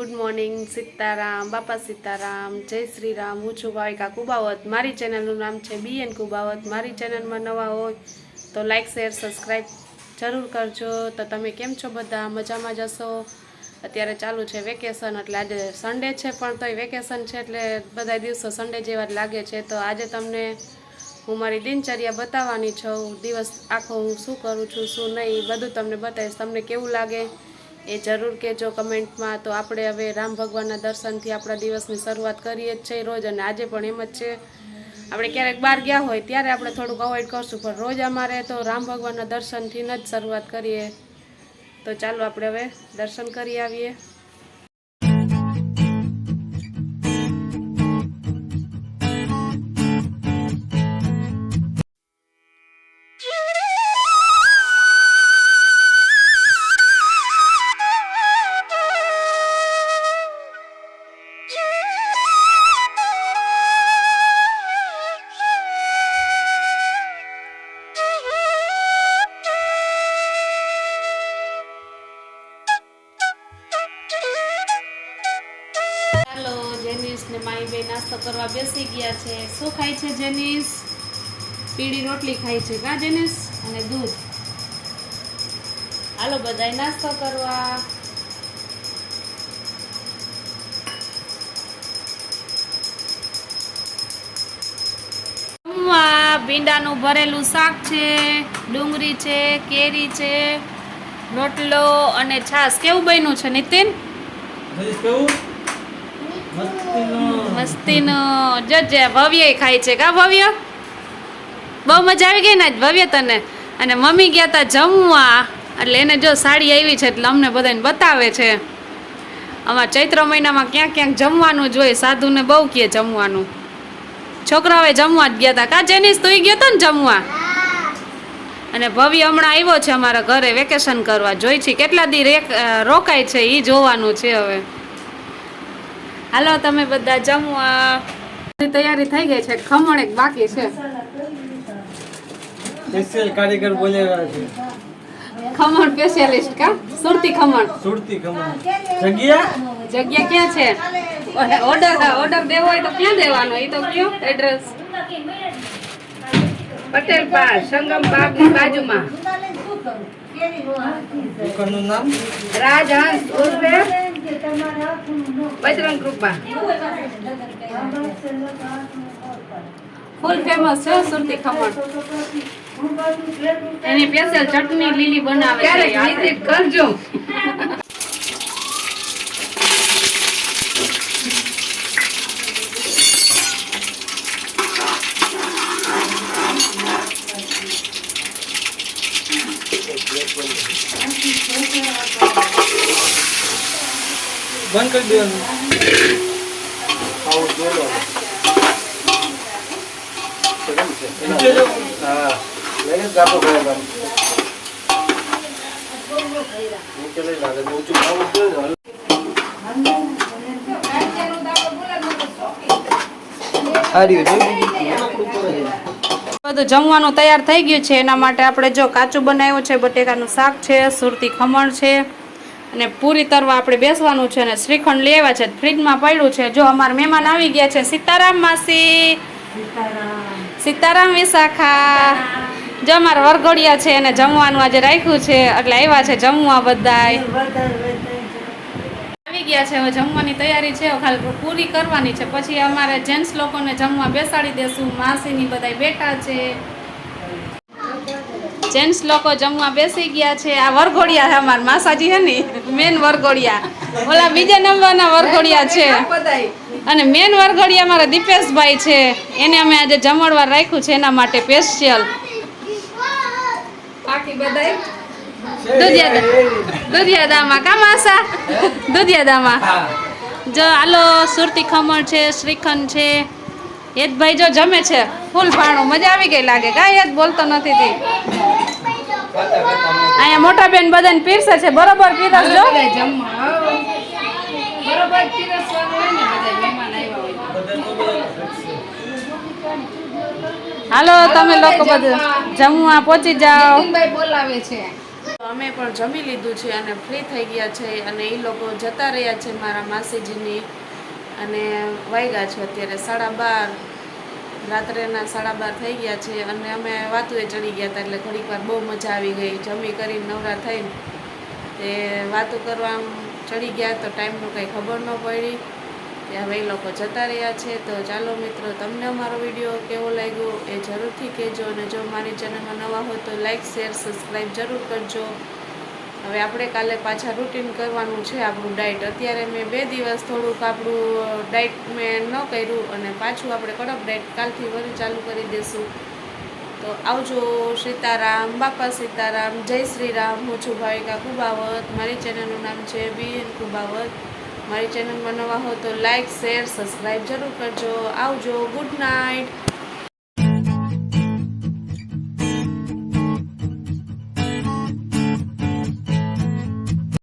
Good morning, Sitaram, બાપા સીતારામ, જય શ્રી રામ હું છું ભાવિકા કુબાવત. મારી ચેનલનું નામ છે બી એન કુબાવત. મારી ચેનલમાં નવા હોય તો લાઇક શેર સબસ્ક્રાઈબ જરૂર કરજો. તો તમે કેમ છો બધા? મજામાં જશો અત્યારે ચાલુ છે વેકેશન, એટલે આજે સન્ડે છે, પણ તોય વેકેશન છે, એટલે બધા દિવસો સન્ડે જેવા જ લાગે છે. તો આજે તમને હું મારી દિનચર્યા બતાવવાની છું. દિવસ આખો હું શું કરું છું, શું નહીં, બધું તમને બતાવીશ. તમને કેવું લાગે? એ જરૂર કહેજો કમેન્ટમાં. તો આપણે હવે રામ ભગવાનના દર્શનથી આપણા દિવસની શરૂઆત કરીએ જ છે રોજ અને આજે પણ એમ જ છે. આપણે ક્યારેક બહાર ગયા હોય ત્યારે આપણે થોડુંક અવોઇડ કરશું, પણ રોજ અમારે તો રામ ભગવાનના દર્શનથી જ શરૂઆત કરીએ. તો ચાલો આપણે હવે દર્શન કરી આવીએ. ને મારી બે નાસ્તો કરવા બેસી ગયા છે. શું ખાય છે જેનિસ? પીળી રોટલી ખાય છે કા જેનિસ? અને દૂધ. હાલો બધાય નાસ્તો કરવા. ભીંડાનું ભરેલું શાક છે, ડુંગળી છે, કેરી છે, રોટલો અને છાશ. કેવું બન્યું છે, નીતિન? કેવું? મસ્તીનો. જજે ભવ્ય ખાય છે. કા ભવ્ય? બહુ મજા આવી ગઈ ને આજ, ભવ્ય તને. અને મમ્મી ગયા તા જમવા. એટલે એને જો સાડી આવી છે એટલે અમને બધાને બતાવે છે. અમારા ચૈત્ર મહિનામાં ક્યાંક ક્યાંક જમવાનું જોઈએ સાધુને બહુ કહે જમવાનું. છોકરાઓએ જમવા જ ગયા હતા કા જેનીસ, તું ગયો તો ને જમવા? અને ભવ્ય હમણાં આવ્યો છે અમારા ઘરે વેકેશન કરવા. જોઈ છે કેટલા દી રોકાય છે એ જોવાનું છે હવે. હાલો તમે બધા જમવા તૈયારી થઈ ગઈ છે. ખમણ એક બાકી છે. સ્પેશિયલ કારીગર બોલેલા છે. ખમણ સ્પેશિયાલિસ્ટ કા? સુરતી ખમણ. સુરતી ખમણ. જગ્યા? જગ્યા ક્યાં છે? ઓર્ડર ઓર્ડર દેવો હોય તો ક્યાં દેવાનો? એ તો કયો? એડ્રેસ પટેલ પાસ સંગમ બાગની બાજુમાં. દુકાનનું નામ? રાજહંસ ઉર્ફે બજરંગ કૃપા. ફૂલ ફેમસ છે સુરતી ખમણ. એની સ્પેશિયલ ચટણી લીલી બનાવે છે કરજો. બંધ કરી દેવાનું આવું જોડો નીચે જો. હા લઈને જ ગાતો ગયા હતા. નીચે લઈ લાગે ઊંચું ખાવું જ જોઈએ ને. આ રહ્યું જોઈ. બધું જમવાનું તૈયાર થઈ ગયું છે એના માટે આપણે જો કાચું બનાવ્યું છે બટેકાનું શાક છે સુરતી ખમણ છે અને પૂરી તરવા આપણે બેસવાનું છે અને શ્રીખંડ લેવા છે. ફ્રીજમાં પડ્યું છે. જો અમારા મહેમાન આવી ગયા છે. સીતારામ માસી. સીતારામ વિશાખા. જો અમારા વરઘોડિયા છે એને જમવાનું આજે રાખ્યું છે. એટલે આવ્યા છે જમવા બધાય. આવી ગયા છે. હવે જમવાની તૈયારી છે. ખાલી પૂરી કરવાની છે. પછી અમારે જેન્ટ્સ લોકોને જમવા બેસાડી દેશું. માસીની બધાય બેઠા છે. જેન્ટ્સ લોકો જમવા બેસી ગયા છે. આ વરઘોડિયા છે. અમારા માસાજી હે ને. મેન વરઘોડિયા. ઓલા બીજા નંબરના વરઘોડિયા છે. અને મેન વરઘોડિયા મારા દીપેશભાઈ છે. એને અમે આજે જમણવાર રાખ્યું છે એના માટે સ્પેશિયલ બાકી બધાય? દુધિયા દુધિયા દામા કા માસા દુધિયા દામા? હા. જો હાલો સુરતી ખમણ છે શ્રીખંડ છે. હેતભાઈ જો જમે છે ફૂલ ફાણું મજા આવી ગઈ લાગે. કાંઈ હેત બોલતો નથી મોટા બેન બધાને પીરસે છે. બરોબર પીરસજો હાલો તમે લોકો બધું જમવા. પહોંચી જાઓ. બોલાવે છે. અમે પણ જમી લીધું છે અને ફ્રી થઈ ગયા છે અને એ લોકો જતા રહ્યા છે મારા માસીજીની. અને વાગ્યા છે અત્યારે સાડા બાર. રાત્રેના સાડા બાર થઈ ગયા છે અને અમે વાતુએ ચડી ગયા હતા એટલે ઘડીક વાર બહુ મજા આવી ગઈ. જમી કરીને નવરા થઈને તે વાતો કરવા ચડી ગયા તો ટાઈમનું કંઈ ખબર ન પડી. ત્યાં હવે એ લોકો જતા રહ્યા છે. તો ચાલો મિત્રો, તમને અમારો વીડિયો કેવો લાગ્યો એ જરૂરથી કહેજો અને જો મારી ચેનલમાં નવા હોય તો લાઈક, શેર, સબસ્ક્રાઈબ જરૂર કરજો. હવે આપણે કાલે પાછા રૂટીન કરવાનું છે આપણું ડાયટ અત્યારે મેં બે દિવસ થોડુંક આપણું ડાયટ મેં ન કર્યું અને પાછું આપણે કડક ડાયટ કાલથી વળી ચાલુ કરી દઈશું તો આવજો સીતારામ, બાપા સીતારામ, જય શ્રી રામ હું છું ભાવિકા કુબાવત. મારી ચેનલનું નામ છે બી એન કુબાવત. મારી ચેનલમાં નવા હો તો લાઈક શેર સબસ્ક્રાઈબ જરૂર કરજો. આવજો ગુડ નાઇટ